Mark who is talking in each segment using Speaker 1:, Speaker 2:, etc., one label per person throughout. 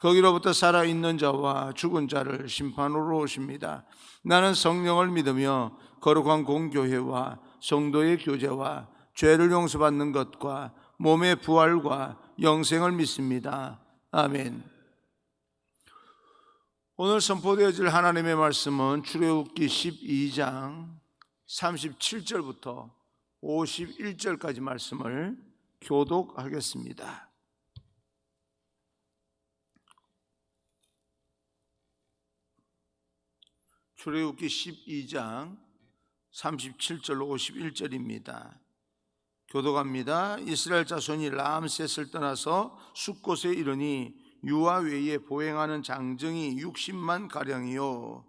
Speaker 1: 거기로부터 살아있는 자와 죽은 자를 심판으로 오십니다. 나는 성령을 믿으며 거룩한 공교회와 성도의 교제와 죄를 용서받는 것과 몸의 부활과 영생을 믿습니다. 아멘. 오늘 선포되어질 하나님의 말씀은 출애굽기 12장 37절부터 51절까지 말씀을 교독하겠습니다. 출애굽기 12장 37절 51절입니다. 교도갑니다. 이스라엘 자손이 라암셋을 떠나서 숫곳에 이르니 유아 외에 보행하는 장정이 60만 가량이요.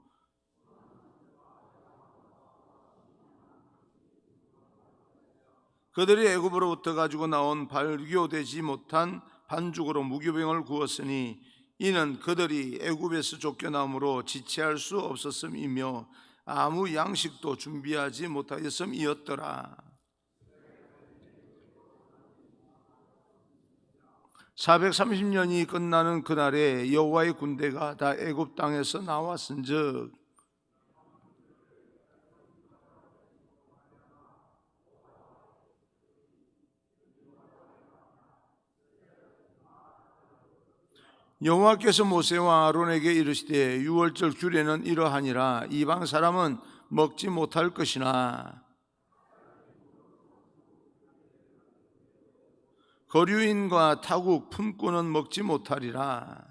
Speaker 1: 그들이 애굽으로부터 가지고 나온 발교되지 못한 반죽으로 무교병을 구웠으니 이는 그들이 애굽에서 쫓겨남으로 지체할 수 없었음이며 아무 양식도 준비하지 못하였음이었더라. 430년이 끝나는 그날에 여호와의 군대가 다 애굽 땅에서 나왔은즉 여호와께서 모세와 아론에게 이르시되 유월절 규례는 이러하니라. 이방 사람은 먹지 못할 것이나. 거류인과 타국 품꾼은 먹지 못하리라.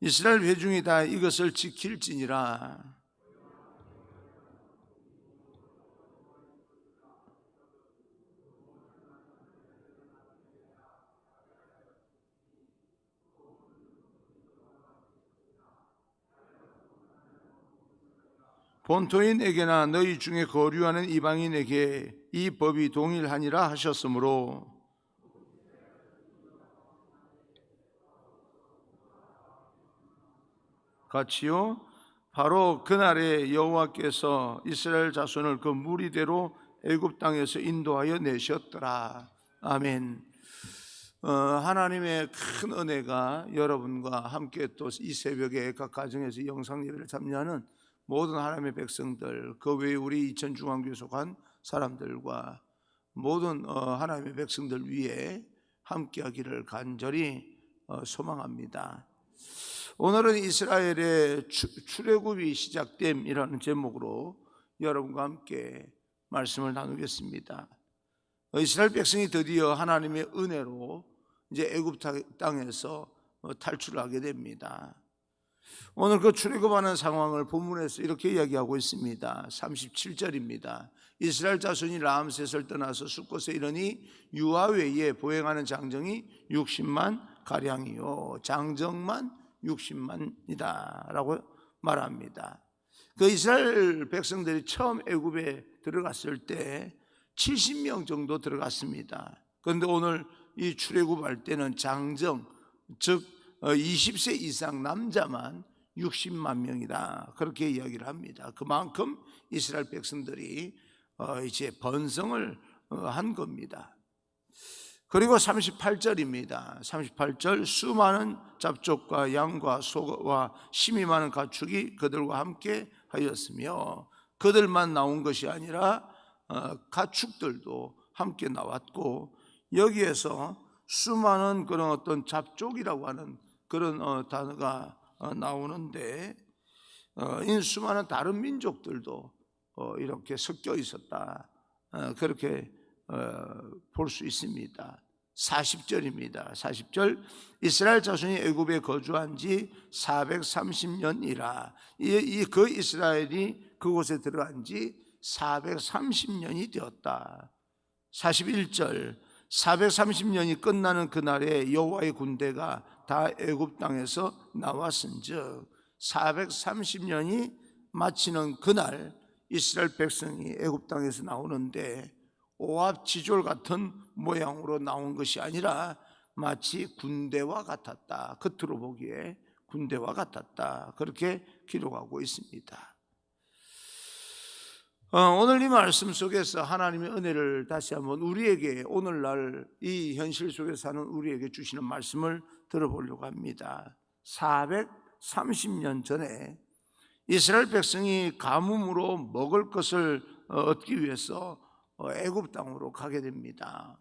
Speaker 1: 이스라엘 회중이 다 이것을 지킬지니라 본토인에게나 너희 중에 거류하는 이방인에게 이 법이 동일하니라 하셨으므로 같이요 바로 그날에 여호와께서 이스라엘 자손을 그 무리대로 애굽 땅에서 인도하여 내셨더라 아멘. 어, 하나님의 큰 은혜가 여러분과 함께 또 이 새벽에 각 가정에서 영상 예배를 참여하는 모든 하나님의 백성들, 그 외에 우리 이천 중앙교회 속한 사람들과 모든 어, 하나님의 백성들 위에 함께하기를 간절히 어, 소망합니다. 오늘은 이스라엘의 출- 출애굽이 시작됨이라는 제목으로 여러분과 함께 말씀을 나누겠습니다. 어, 이스라엘 백성이 드디어 하나님의 은혜로 이제 애굽 땅에서 어, 탈출하게 됩니다. 오늘 그 출애굽하는 상황을 본문에서 이렇게 이야기하고 있습니다. 37절입니다. 이스라엘 자손이 라암셋을 떠나서 숫곳에 이르니 유아 외에 보행하는 장정이 60만 가량이요. 장정만 60만이다 라고 말합니다. 그 이스라엘 백성들이 처음 애굽에 들어갔을 때 70명 정도 들어갔습니다. 그런데 오늘 이 출애굽할 때는 장정 즉 20세 이상 남자만 60만 명이다 그렇게 이야기를 합니다. 그만큼 이스라엘 백성들이 어, 이제 번성을 어, 한 겁니다. 그리고 38절입니다. 38절 수많은 잡족과 양과 소와 심이 많은 가축이 그들과 함께 하였으며 그들만 나온 것이 아니라 어, 가축들도 함께 나왔고 여기에서 수많은 그런 어떤 잡족이라고 하는 그런 어, 단어가 어, 나오는데 어, 이 수많은 다른 민족들도 어, 이렇게 섞여 있었다 어, 그렇게 어, 볼 수 있습니다. 40절입니다. 40절 이스라엘 자손이 애굽에 거주한 지 430년이라 이그 이스라엘이 그곳에 들어간 지 430년이 되었다. 41절 430년이 끝나는 그날에 여호와의 군대가 다 애굽 땅에서 나왔은즉 430년이 마치는 그날 이스라엘 백성이 애굽 땅에서 나오는데 오합지졸 같은 모양으로 나온 것이 아니라 마치 군대와 같았다. 겉으로 보기에 군대와 같았다. 그렇게 기록하고 있습니다. 어, 오늘 이 말씀 속에서 하나님의 은혜를 다시 한번 우리에게 오늘날 이 현실 속에 사는 우리에게 주시는 말씀을 들어보려고 합니다. 430년 전에 이스라엘 백성이 가뭄으로 먹을 것을 어, 얻기 위해서 어, 애굽 땅으로 가게 됩니다.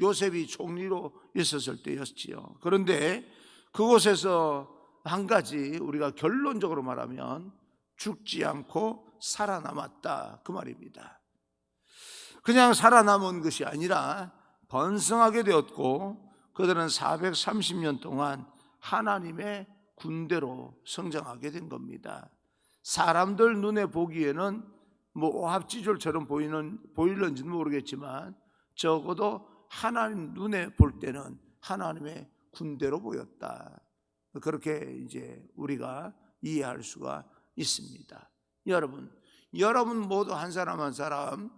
Speaker 1: 요셉이 총리로 있었을 때였지요. 그런데 그곳에서 한 가지 우리가 결론적으로 말하면 죽지 않고 살아남았다 그 말입니다. 그냥 살아남은 것이 아니라 번성하게 되었고 그들은 430년 동안 하나님의 군대로 성장하게 된 겁니다. 사람들 눈에 보기에는 뭐 오합지졸처럼 보이는 보일런지는 모르겠지만 적어도 하나님 눈에 볼 때는 하나님의 군대로 보였다. 그렇게 이제 우리가 이해할 수가 있습니다. 여러분, 여러분 모두 한 사람 한 사람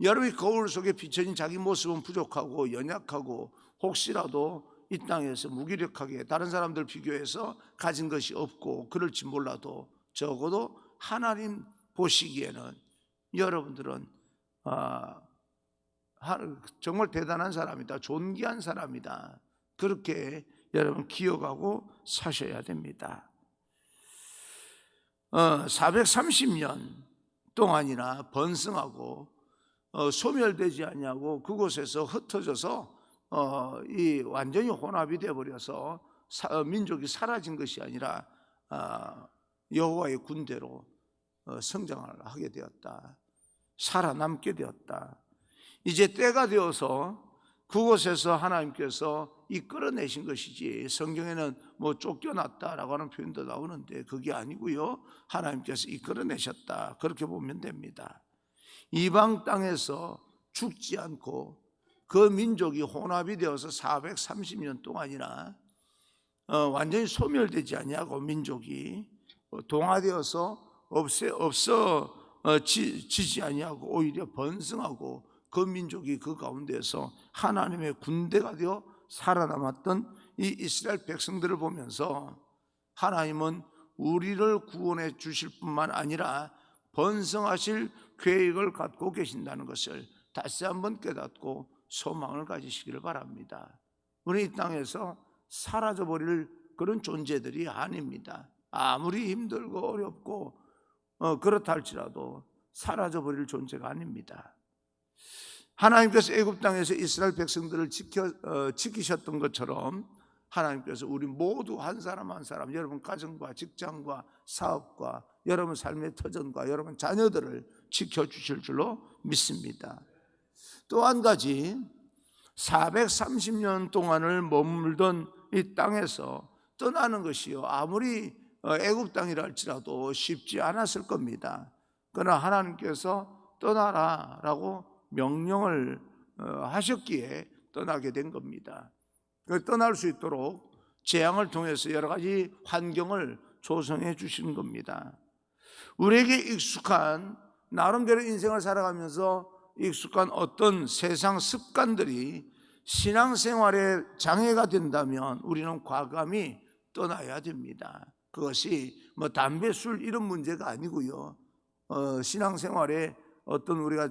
Speaker 1: 여러분이 거울 속에 비춰진 자기 모습은 부족하고 연약하고 혹시라도 이 땅에서 무기력하게 다른 사람들 비교해서 가진 것이 없고 그럴지 몰라도 적어도 하나님 보시기에는 여러분들은 아, 정말 대단한 사람이다. 존귀한 사람이다. 그렇게 여러분 기억하고 사셔야 됩니다. 어, 430년 동안이나 번성하고 어, 소멸되지 않냐고 그곳에서 흩어져서 어, 이 완전히 혼합이 되어 버려서 어, 민족이 사라진 것이 아니라 아, 여호와의 군대로 어, 성장을 하게 되었다. 살아남게 되었다. 이제 때가 되어서 그곳에서 하나님께서 이끌어내신 것이지 성경에는 뭐 쫓겨났다라고 하는 표현도 나오는데 그게 아니고요. 하나님께서 이끌어내셨다. 그렇게 보면 됩니다. 이방 땅에서 죽지 않고 그 민족이 혼합이 되어서 430년 동안이나 어, 완전히 소멸되지 아니하고 민족이 동화되어서 없애, 없어 어, 아니하고 오히려 번성하고 그 민족이 그 가운데서 하나님의 군대가 되어 살아남았던 이 이스라엘 백성들을 보면서 하나님은 우리를 구원해 주실 뿐만 아니라 번성하실 계획을 갖고 계신다는 것을 다시 한번 깨닫고 소망을 가지시기를 바랍니다. 우리 이 땅에서 사라져 버릴 그런 존재들이 아닙니다. 아무리 힘들고 어렵고 어, 그렇다 할지라도 사라져 버릴 존재가 아닙니다. 하나님께서 애굽 땅에서 이스라엘 백성들을 지켜 어, 지키셨던 것처럼 하나님께서 우리 모두 한 사람 한 사람 여러분 가정과 직장과 사업과 여러분 삶의 터전과 여러분 자녀들을 지켜 주실 줄로 믿습니다. 또 한 가지 430년 동안을 머물던 이 땅에서 떠나는 것이요 아무리 어, 애굽 땅이라 할지라도 쉽지 않았을 겁니다. 그러나 하나님께서 떠나라라고 명령을 어, 하셨기에 떠나게 된 겁니다. 그 떠날 수 있도록 재앙을 통해서 여러 가지 환경을 조성해 주시는 겁니다. 우리에게 익숙한 나름대로 인생을 살아가면서 익숙한 어떤 세상 습관들이 신앙생활에 장애가 된다면 우리는 과감히 떠나야 됩니다. 그것이 뭐 담배, 술 이런 문제가 아니고요. 어, 신앙생활에 어떤 우리가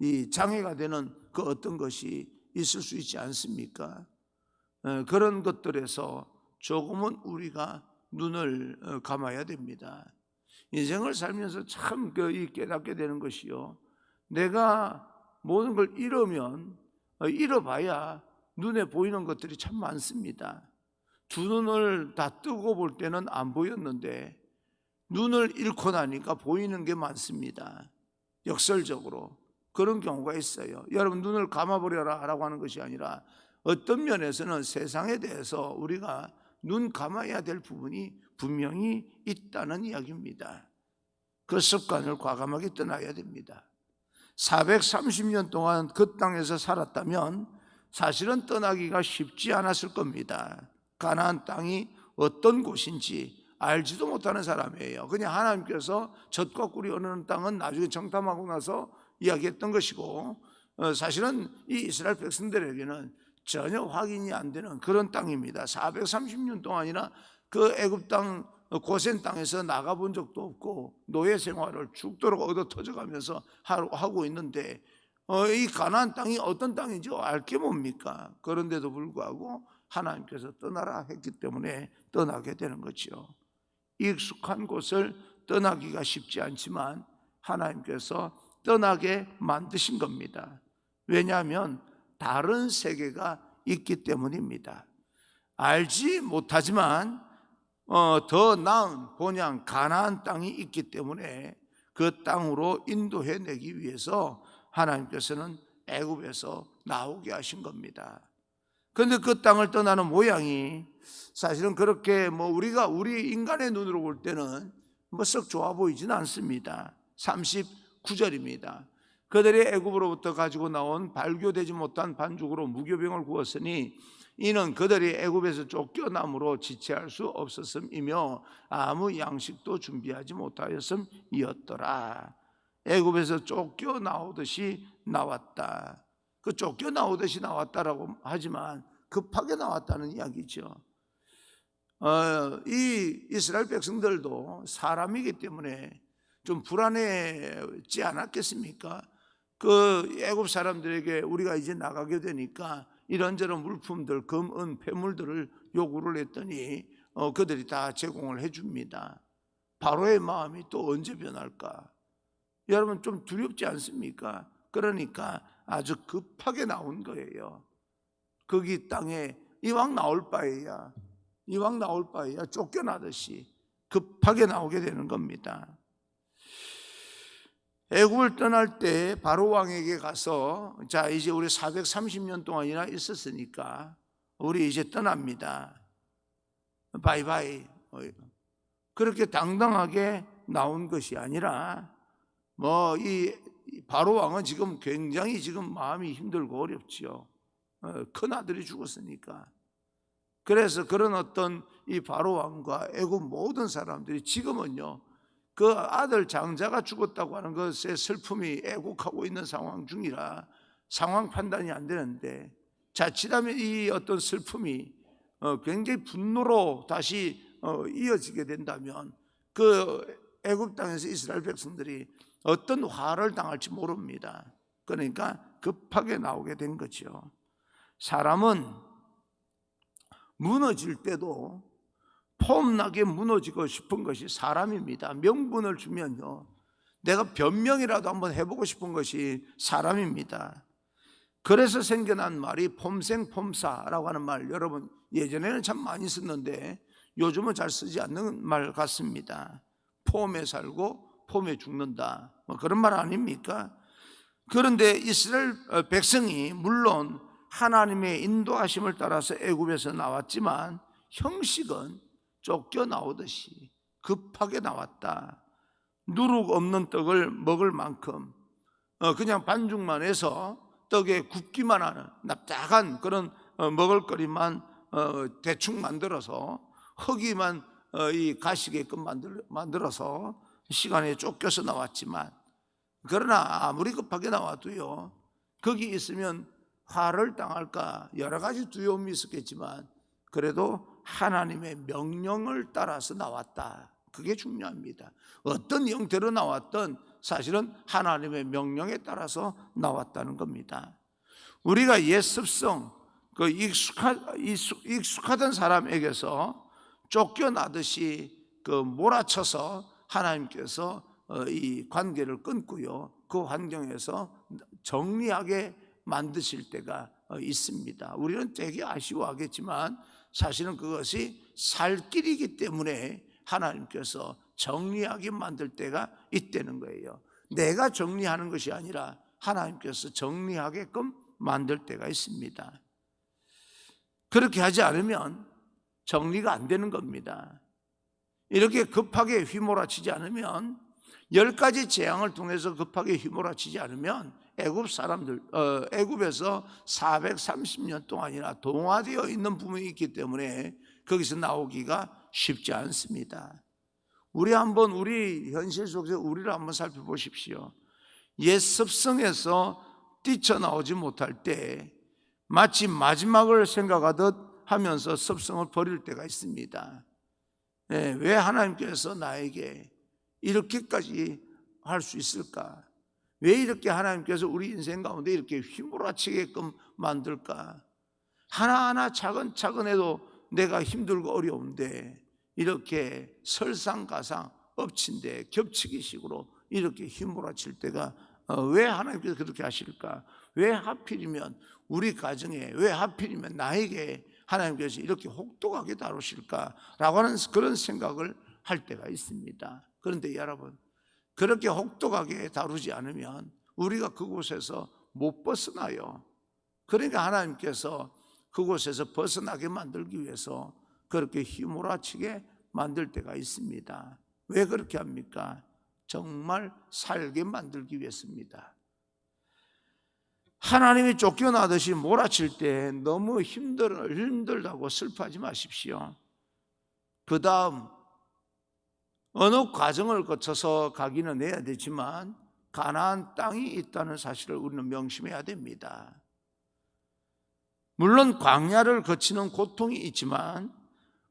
Speaker 1: 이 장애가 되는 그 어떤 것이 있을 수 있지 않습니까? 어, 그런 것들에서 조금은 우리가 눈을 어, 감아야 됩니다. 인생을 살면서 참그 깨닫게 되는 것이요. 내가 모든 걸 잃으면 어, 잃어봐야 눈에 보이는 것들이 참 많습니다. 두 눈을 다 뜨고 볼 때는 안 보였는데 눈을 잃고 나니까 보이는 게 많습니다. 역설적으로 그런 경우가 있어요. 여러분 눈을 감아버려라 라고 하는 것이 아니라 어떤 면에서는 세상에 대해서 우리가 눈 감아야 될 부분이 분명히 있다는 이야기입니다. 그 습관을 과감하게 떠나야 됩니다. 430년 동안 그 땅에서 살았다면 사실은 떠나기가 쉽지 않았을 겁니다. 가나안 땅이 어떤 곳인지 알지도 못하는 사람이에요. 그냥 하나님께서 젖과 꿀이 흐르는 땅은 나중에 정탐하고 나서 이야기했던 것이고 어, 사실은 이 이스라엘 백성들에게는 전혀 확인이 안 되는 그런 땅입니다. 430년 동안이나 그 애굽 땅 고센 땅에서 나가본 적도 없고 노예 생활을 죽도록 얻어 터져가면서 하고 있는데 어, 이 가나안 땅이 어떤 땅인지 알 게 뭡니까? 그런데도 불구하고 하나님께서 떠나라 했기 때문에 떠나게 되는 거죠. 익숙한 곳을 떠나기가 쉽지 않지만 하나님께서 떠나게 만드신 겁니다. 왜냐하면 다른 세계가 있기 때문입니다. 알지 못하지만 어, 더 나은 본향 가나안 땅이 있기 때문에 그 땅으로 인도해 내기 위해서 하나님께서는 애굽에서 나오게 하신 겁니다. 그런데 그 땅을 떠나는 모양이 사실은 그렇게 뭐 우리가 우리 인간의 눈으로 볼 때는 뭐 썩 좋아 보이지는 않습니다. 39절입니다. 그들이 애굽으로부터 가지고 나온 발교되지 못한 반죽으로 무교병을 구웠으니 이는 그들이 애굽에서 쫓겨남으로 지체할 수 없었음이며 아무 양식도 준비하지 못하였음이었더라. 애굽에서 쫓겨 나오듯이 나왔다. 그 쫓겨 나오듯이 나왔다라고 하지만 급하게 나왔다는 이야기죠. 어, 이 이스라엘 백성들도 사람이기 때문에 좀 불안해지 않았겠습니까? 그 애굽 사람들에게 우리가 이제 나가게 되니까 이런저런 물품들, 금, 은, 폐물들을 요구를 했더니 어, 그들이 다 제공을 해줍니다. 바로의 마음이 또 언제 변할까? 여러분 좀 두렵지 않습니까? 그러니까 아주 급하게 나온 거예요. 거기 땅에 이왕 나올 바에야 이왕 나올 바에야 쫓겨나듯이 급하게 나오게 되는 겁니다. 애굽을 떠날 때 바로 왕에게 가서 자 이제 우리 430년 동안이나 있었으니까 우리 이제 떠납니다. 바이바이. 그렇게 당당하게 나온 것이 아니라 뭐 이 바로 왕은 지금 굉장히 지금 마음이 힘들고 어렵지요. 어, 큰 아들이 죽었으니까. 그래서 그런 어떤 이 바로 왕과 애굽 모든 사람들이 지금은요 그 아들 장자가 죽었다고 하는 것에 슬픔이 애국하고 있는 상황 중이라 상황 판단이 안 되는데 자칫하면 이 어떤 슬픔이 어, 굉장히 분노로 다시 어, 이어지게 된다면 그 애굽 땅에서 이스라엘 백성들이 어떤 화를 당할지 모릅니다. 그러니까 급하게 나오게 된 거죠. 사람은 무너질 때도 폼나게 무너지고 싶은 것이 사람입니다. 명분을 주면요. 내가 변명이라도 한번 해보고 싶은 것이 사람입니다. 그래서 생겨난 말이 폼생폼사라고 하는 말 여러분 예전에는 참 많이 썼는데 요즘은 잘 쓰지 않는 말 같습니다. 폼에 살고 폼에 죽는다. 뭐 그런 말 아닙니까? 그런데 이스라엘 백성이 물론 하나님의 인도하심을 따라서 애굽에서 나왔지만 형식은 쫓겨 나오듯이 급하게 나왔다. 누룩 없는 떡을 먹을 만큼 어, 그냥 반죽만 해서 떡에 굽기만 하는 납작한 그런 어, 먹을거리만 어, 대충 만들어서 허기만 이 가시게끔 만들어서 시간에 쫓겨서 나왔지만 그러나 아무리 급하게 나와도요 거기 있으면 화를 당할까 여러 가지 두려움이 있었겠지만 그래도 하나님의 명령을 따라서 나왔다. 그게 중요합니다. 어떤 형태로 나왔던 사실은 하나님의 명령에 따라서 나왔다는 겁니다. 우리가 옛 습성, 그 익숙하, 익숙하던 사람에게서 쫓겨나듯이 그 몰아쳐서 하나님께서 어, 이 관계를 끊고요. 그 환경에서 정리하게 만드실 때가 어, 있습니다. 우리는 되게 아쉬워하겠지만 사실은 그것이 살 길이기 때문에 하나님께서 정리하게 만들 때가 있다는 거예요. 내가 정리하는 것이 아니라 하나님께서 정리하게끔 만들 때가 있습니다. 그렇게 하지 않으면 정리가 안 되는 겁니다. 이렇게 급하게 휘몰아치지 않으면 열 가지 재앙을 통해서 급하게 휘몰아치지 않으면 애굽 사람들 어, 애굽에서 430년 동안이나 동화되어 있는 부분이 있기 때문에 거기서 나오기가 쉽지 않습니다. 우리 한번 우리 현실 속에서 우리를 한번 살펴보십시오. 옛 습성에서 뛰쳐나오지 못할 때 마치 마지막을 생각하듯 하면서 습성을 버릴 때가 있습니다. 예, 왜 하나님께서 나에게 이렇게까지 할 수 있을까? 왜 이렇게 하나님께서 우리 인생 가운데 이렇게 휘몰아치게끔 만들까? 하나하나 차근차근해도 내가 힘들고 어려운데 이렇게 설상가상 엎친데 겹치기 식으로 이렇게 휘몰아칠 때가 어, 왜 하나님께서 그렇게 하실까? 왜 하필이면 우리 가정에 왜 하필이면 나에게 하나님께서 이렇게 혹독하게 다루실까라고 하는 그런 생각을 할 때가 있습니다. 그런데 여러분 그렇게 혹독하게 다루지 않으면 우리가 그곳에서 못 벗어나요. 그러니까 하나님께서 그곳에서 벗어나게 만들기 위해서 그렇게 휘몰아치게 만들 때가 있습니다. 왜 그렇게 합니까? 정말 살게 만들기 위해서입니다. 하나님이 쫓겨나듯이 몰아칠 때 너무 힘들, 힘들다고 슬퍼하지 마십시오. 그 다음, 어느 과정을 거쳐서 가기는 해야 되지만, 가나안 땅이 있다는 사실을 우리는 명심해야 됩니다. 물론 광야를 거치는 고통이 있지만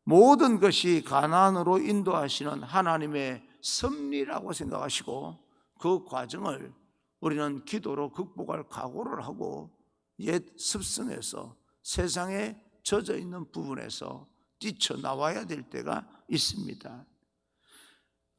Speaker 1: 모든 것이 가나안으로 인도하시는 하나님의 섭리라고 생각하시고 그 과정을 우리는 기도로 극복할 각오를 하고 옛 습성에서 세상에 젖어 있는 부분에서 뛰쳐 나와야 될 때가 있습니다.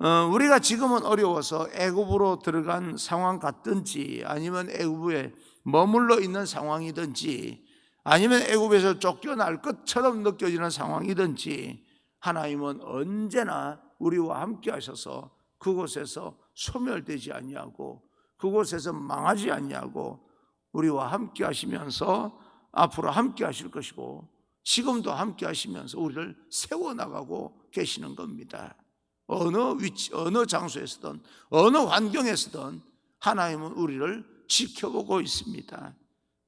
Speaker 1: 어, 우리가 지금은 어려워서 애굽으로 들어간 상황 같든지 아니면 애굽에 머물러 있는 상황이든지 아니면 애굽에서 쫓겨날 것처럼 느껴지는 상황이든지 하나님은 언제나 우리와 함께 하셔서 그곳에서 소멸되지 아니하고 그곳에서 망하지 아니하고 우리와 함께 하시면서 앞으로 함께 하실 것이고 지금도 함께 하시면서 우리를 세워 나가고 계시는 겁니다. 어느 위치, 어느 장소에서든 어느 환경에서든 하나님은 우리를 지켜보고 있습니다.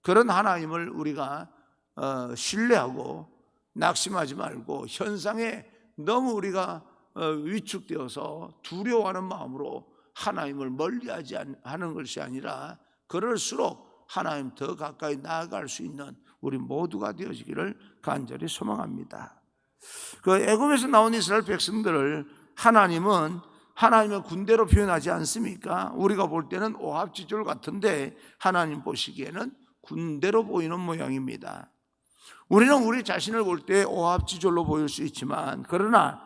Speaker 1: 그런 하나님을 우리가 어, 신뢰하고 낙심하지 말고 현상에 너무 우리가 어, 위축되어서 두려워하는 마음으로 하나님을 멀리하지 하는 것이 아니라 그럴수록 하나님 더 가까이 나아갈 수 있는 우리 모두가 되어지기를 간절히 소망합니다. 그 애굽에서 나온 이스라엘 백성들을 하나님은 하나님의 군대로 표현하지 않습니까? 우리가 볼 때는 오합지졸 같은데 하나님 보시기에는 군대로 보이는 모양입니다. 우리는 우리 자신을 볼 때 오합지졸로 보일 수 있지만 그러나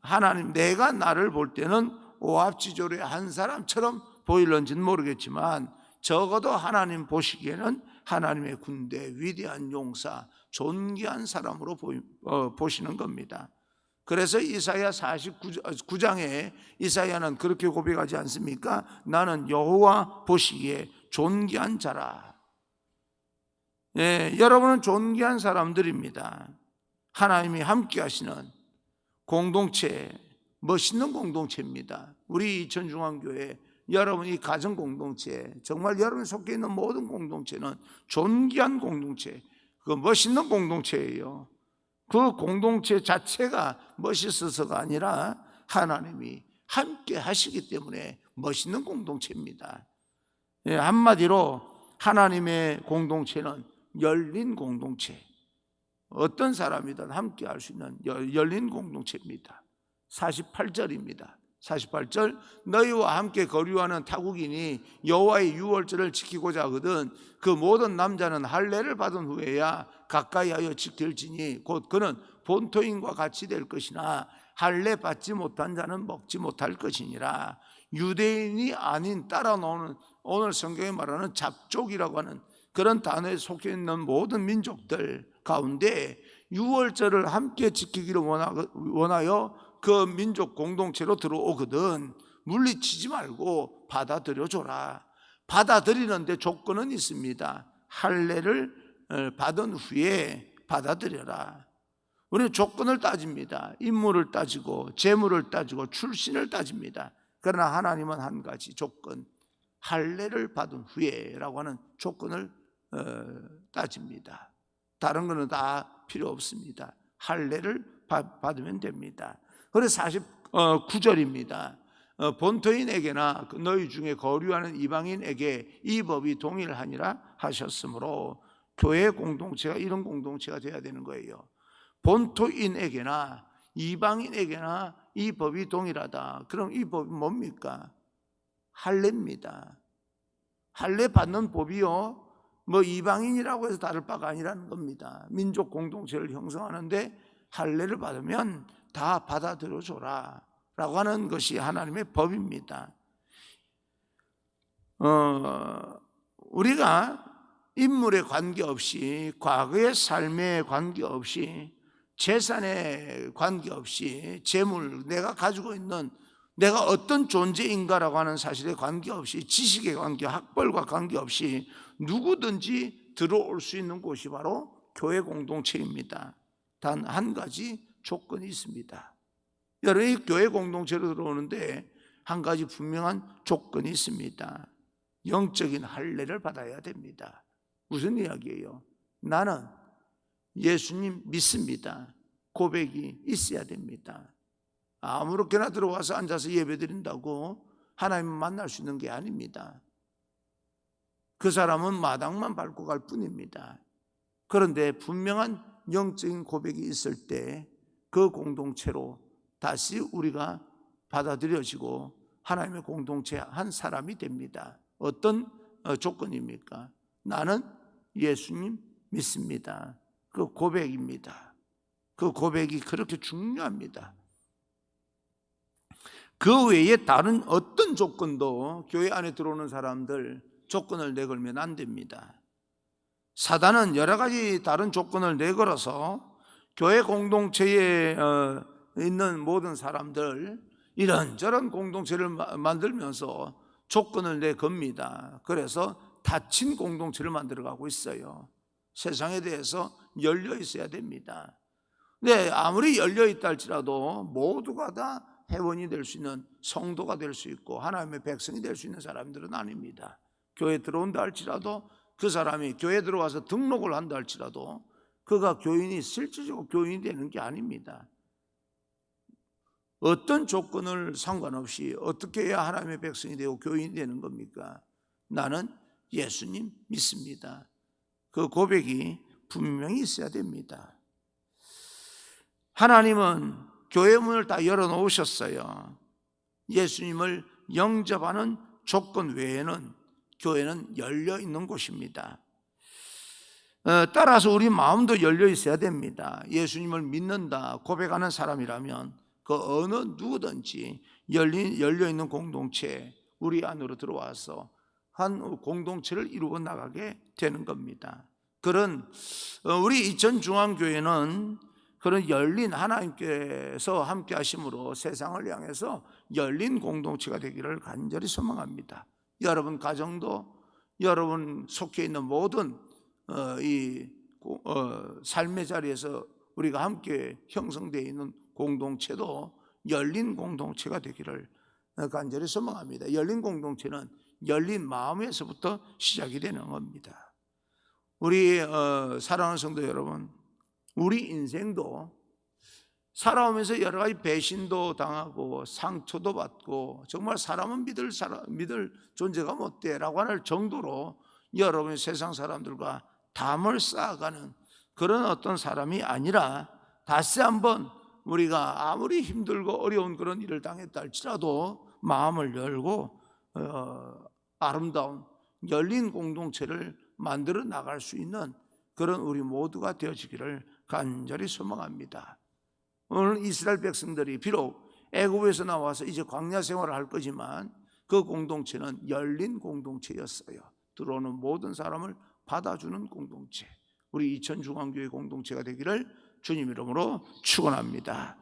Speaker 1: 하나님 내가 나를 볼 때는 오합지졸의 한 사람처럼 보일런지는 모르겠지만 적어도 하나님 보시기에는 하나님의 군대 위대한 용사 존귀한 사람으로 어, 보시는 겁니다. 그래서 이사야 49장에 이사야는 그렇게 고백하지 않습니까? 나는 여호와 보시기에 존귀한 자라. 예, 여러분은 존귀한 사람들입니다. 하나님이 함께 하시는 공동체, 멋있는 공동체입니다. 우리 전중앙교회 여러분 이 가정 공동체, 정말 여러분이 속해 있는 모든 공동체는 존귀한 공동체, 그 멋있는 공동체예요. 그 공동체 자체가 멋있어서가 아니라 하나님이 함께 하시기 때문에 멋있는 공동체입니다. 예, 한마디로 하나님의 공동체는 열린 공동체. 어떤 사람이든 함께 할 수 있는 열린 공동체입니다. 48절입니다. 48절 너희와 함께 거류하는 타국인이 여호와의 유월절을 지키고자 하거든 그 모든 남자는 할례를 받은 후에야 가까이 하여 지킬지니 곧 그는 본토인과 같이 될 것이나 할례 받지 못한 자는 먹지 못할 것이니라. 유대인이 아닌 따라 나오는 오늘 성경에 말하는 잡족이라고 하는 그런 단어에 속해 있는 모든 민족들 가운데 유월절을 함께 지키기를 원하여 그 민족 공동체로 들어오거든 물리치지 말고 받아들여 줘라. 받아들이는데 조건은 있습니다. 할례를 어, 받은 후에 받아들여라. 우리는 조건을 따집니다. 인물을 따지고 재물을 따지고 출신을 따집니다. 그러나 하나님은 한 가지 조건, 할례를 받은 후에라고 하는 조건을 어, 따집니다. 다른 거는 다 필요 없습니다. 할례를 받- 받으면 됩니다. 그래서 49절입니다. 어, 본토인에게나 그 너희 중에 거류하는 이방인에게 이 법이 동일하니라 하셨으므로 교회 공동체가 이런 공동체가 돼야 되는 거예요. 본토인에게나 이방인에게나 이 법이 동일하다. 그럼 이 법이 뭡니까? 할례입니다. 할례 받는 법이요. 뭐 이방인이라고 해서 다를 바가 아니라는 겁니다. 민족 공동체를 형성하는데 할례를 받으면 다 받아들여 줘라. 라고 하는 것이 하나님의 법입니다. 어, 우리가 인물에 관계없이 과거의 삶에 관계없이 재산에 관계없이 재물 내가 가지고 있는 내가 어떤 존재인가라고 하는 사실에 관계없이 지식에 관계 학벌과 관계없이 누구든지 들어올 수 있는 곳이 바로 교회 공동체입니다. 단 한 가지 조건이 있습니다. 여러분이 교회 공동체로 들어오는데 한 가지 분명한 조건이 있습니다. 영적인 할례를 받아야 됩니다. 무슨 이야기예요? 나는 예수님 믿습니다. 고백이 있어야 됩니다. 아무렇게나 들어와서 앉아서 예배 드린다고 하나님 만날 수 있는 게 아닙니다. 그 사람은 마당만 밟고 갈 뿐입니다. 그런데 분명한 영적인 고백이 있을 때 그 공동체로 다시 우리가 받아들여지고 하나님의 공동체 한 사람이 됩니다. 어떤 어, 조건입니까? 나는 예수님 믿습니다. 그 고백입니다. 그 고백이 그렇게 중요합니다. 그 외에 다른 어떤 조건도 교회 안에 들어오는 사람들 조건을 내걸면 안 됩니다. 사단은 여러 가지 다른 조건을 내걸어서 교회 공동체에 어, 있는 모든 사람들 이런저런 공동체를 마- 만들면서 조건을 내겁니다. 그래서 닫힌 공동체를 만들어가고 있어요. 세상에 대해서 열려 있어야 됩니다. 네, 아무리 열려 있다 할지라도 모두가 다 회원이 될 수 있는 성도가 될 수 있고 하나님의 백성이 될 수 있는 사람들은 아닙니다. 교회 들어온다 할지라도 그 사람이 교회 들어와서 등록을 한다 할지라도 그가 교인이 실질적으로 교인이 되는 게 아닙니다. 어떤 조건을 상관없이 어떻게 해야 하나님의 백성이 되고 교인이 되는 겁니까? 나는 예수님 믿습니다. 그 고백이 분명히 있어야 됩니다. 하나님은 교회 문을 다 열어 놓으셨어요. 예수님을 영접하는 조건 외에는 교회는 열려 있는 곳입니다. 어, 따라서 우리 마음도 열려 있어야 됩니다. 예수님을 믿는다 고백하는 사람이라면 그 어느 누구든지 열린, 열려 있는 공동체 우리 안으로 들어와서 한 공동체를 이루어 나가게 되는 겁니다. 그런 어, 우리 이천 중앙교회는 그런 열린 하나님께서 함께 하심으로 세상을 향해서 열린 공동체가 되기를 간절히 소망합니다. 여러분 가정도 여러분 속해 있는 모든 어, 이 고- 어, 삶의 자리에서 우리가 함께 형성되어 있는 공동체도 열린 공동체가 되기를 간절히 소망합니다. 열린 공동체는 열린 마음에서부터 시작이 되는 겁니다. 우리 어, 사랑하는 성도 여러분, 우리 인생도 살아오면서 여러 가지 배신도 당하고 상처도 받고 정말 사람은 믿을 사람 믿을 존재가 못 돼라고 하는 정도로 여러분 세상 사람들과 담을 쌓아가는 그런 어떤 사람이 아니라 다시 한번 우리가 아무리 힘들고 어려운 그런 일을 당했다 할지라도 마음을 열고 어, 아름다운 열린 공동체를 만들어 나갈 수 있는 그런 우리 모두가 되어지기를 간절히 소망합니다. 오늘 이스라엘 백성들이 비록 애굽에서 나와서 이제 광야 생활을 할 거지만 그 공동체는 열린 공동체였어요. 들어오는 모든 사람을 받아주는 공동체. 우리 이천중앙교회 공동체가 되기를 주님 이름으로 축원합니다.